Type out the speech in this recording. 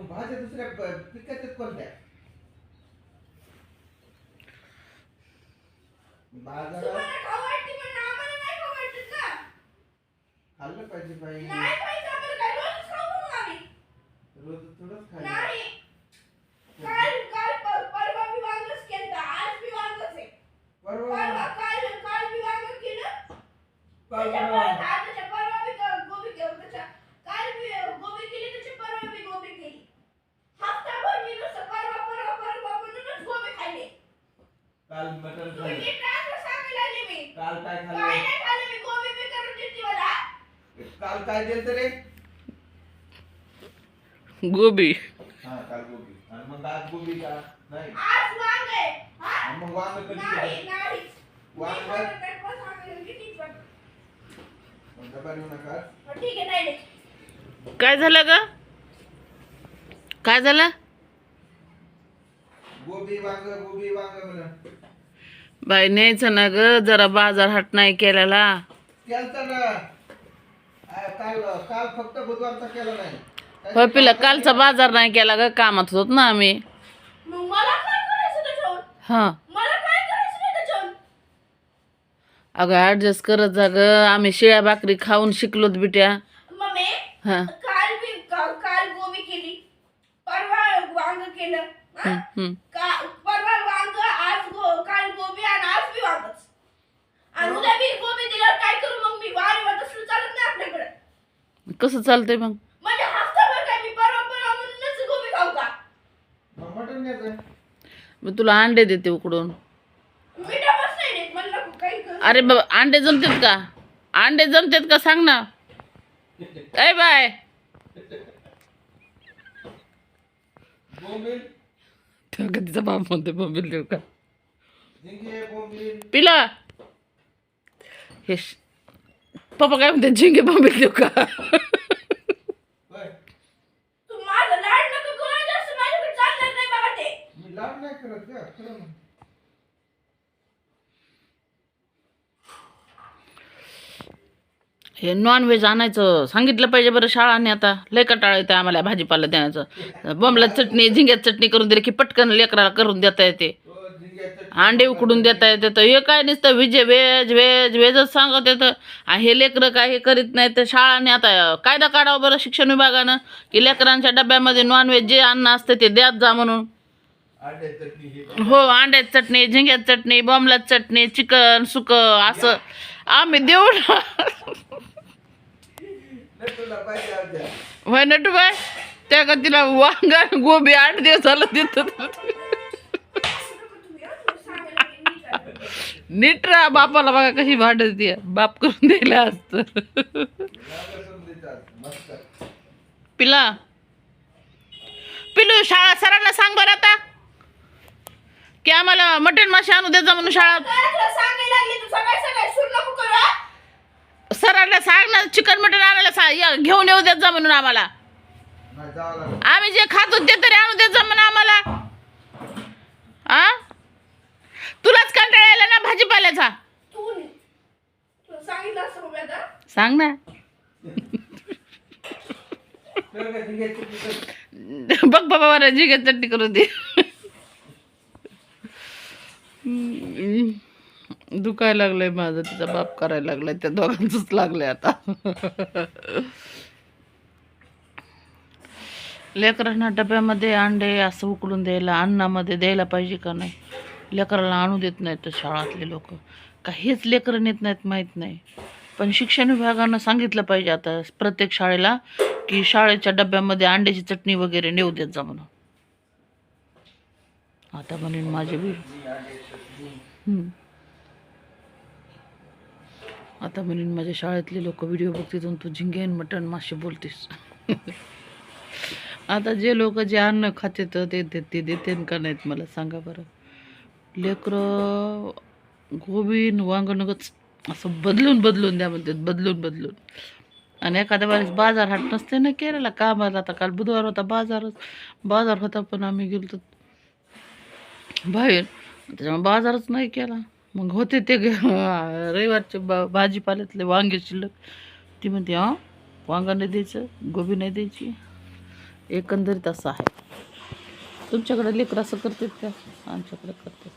भाज्या दुसऱ्या प- पिकाच्याच कोणत्या बाजारात. खाल्लं पाहिजे बाई. रोज थोडंच खायचं नाही. काल काल प- परवा बी वांगच केलतं, आज बी वांगच आहे. परवा परवा काल काल बी वांग केलं. त्याच्या परवा परत आज त्याच्या परवा बी ग- गोबी केलं. त्याच्या काल बी गोबी केली, त्याच्या परवा बी गोबी केली. हप्ताभर मी नुसतं परवा परवा परवा म्हणूनच गोबी खाल्ली. काल मटण तुम्ही खाल्लं नीट राहा सांगायला लागले मी. काल काय काय खाल्लं नाही खाल्लं मी, बी करून मला. काल काय दिलं रे गोबी हा काल गोबी आणि मग आज गोबी का नाही आज वांग आहे. हा? आणि मग वांग कधी नाही? नाही. वांग? मी किती पण. मग डबा नेऊ नका पण ठीक आहे, नाही, नाही. काय झालं ग काय झालं गोबी वांग गोबी वांग म्हणा बाई न्यायचं ना ग जरा बाजार हाट नाही केलेला. केलता ना. आ, काल काल फक्त बुधवारचा केला नाही. काय होय पिला कालचा बाजार नाही केला ग कामात होत ना आम्ही. मग मला काय करायचं त्याच्यावर? हा. मला काय करायचं नाही त्याच्यावर? अगं ऍडजस्ट करत जा ग. आम्ही शिळ्या भाकरी खाऊन शिकलोत बिट्या. मम्मी, हा. काल बी का- काल गोबी केली. परवा वांग केलं. हा? हम्म, हम्म. का- परवा वांग आज गो काल गोबी आणि आज बी वांगच आणि उद्या बी गोबी दिल्यावर काय करू मग मी वारीवर तसलं चालत नाही आपल्याकडे कसं चालतंय मग? म्हणजे काय मी तुला अंडे देते उकडून. अरे बाबा अंडे जमतात का? अंडे जमतात का? सांग ना. ए बाय. तिचा बाप म्हणते बोंबील देऊ का? पिला. हे पप्पा काय म्हणते झिंगे बोंबील देऊ का हे नॉनव्हेज आणायचं सांगितलं पाहिजे बरं शाळाने आता लय कटाळा येते आम्हाला भाजीपाला देण्याचं बोंबला चटणी झिंग्यात चटणी करून दिली की पटकन लेकराला करून देता येते अंडे उकडून देता येते. तर हे काय नसतं विजे व्हेज व्हेज व्हेजच सांगत येतं. आणि हे लेकरं काय हे करीत नाही तर शाळाने आता कायदा काढावा बरं शिक्षण विभागानं की लेकरांच्या डब्यामध्ये नॉनव्हेज जे अन्न असतं ते द्यात जा म्हणून. हो अंड्याची चटणी झिंग्याची चटणी बॉम्बलाची चटणी चिकन सुक असं. आम्ही देऊ ना होय नटू बाय त्या का तिला वांगा गोबी आठ दिवस झालं देत असं नको तुम्ही हं, तुम्ही सांगायला लागले, नीट राहा. नीट राहा बापाला बघा कशी भांडत बाप करून दिलं असतं. पिला. पिलू शाळा सरांना सांग बरं आता. की आम्हाला मटण मासे आणू जा म्हणून शाळा? सरांना सांग ना चिकन मटण आणायला सांग या, घेऊन येऊ देत जा म्हणून आम्हाला. आम्ही जे खातो ते तरी आणू देत जा म्हणून आम्हाला आ तुलाच कंटाळा यायला ना भाजीपाल्याचा तू नाही. तुला सांगितलं असं बघूया आता. सांग ना. बघ बाबा मला जिगे चटणी करून दे. दुखायला लागलंय माझं तिचा बाप करायला लागलाय त्या दोघांचंच लागलंय आता. लेकरांना डब्यामध्ये अंडे असं उकडून द्यायला अन्नामध्ये द्यायला पाहिजे का नाही? लेकराला आणू देत नाहीत तर शाळातले लोक. काहीच लेकरं नेत नाहीत माहीत नाही. पण शिक्षण विभागानं सांगितलं पाहिजे आता प्रत्येक शाळेला की शाळेच्या डब्यामध्ये अंड्याची चटणी वगैरे नेऊ देत जा म्हणून. आता म्हणेन माझे बी आता म्हणेन माझ्या शाळेतले लोक व्हिडिओ बघतील तू झिंगेन मटण मासे बोलतेस. आता जे लोक जे अन्न खाते तर ते देते ते देते का नाहीत मला सांगा बरं. लेकरं गोबीन वांगणगच असं बदलून बदलून द्या म्हणतात बदलून बदलून. आणि एखाद्या वेळेस बाजार हाट नसते ना केलेला कामाला आता काल बुधवार होता बाजारच. बाजार होता पण आम्ही गेलो बाहेर. त्याच्यामुळे बाजारच नाही केला. मग होते ते ग- रविवारचे बा भाजीपाल्यातले वांगे शिल्लक. ती म्हणते हां वांगा नाही द्यायचं गोबी नाही द्यायची. एकंदरीत असं आहे. तुमच्याकडे लेकरं असं करतात का? आमच्याकडे करतात.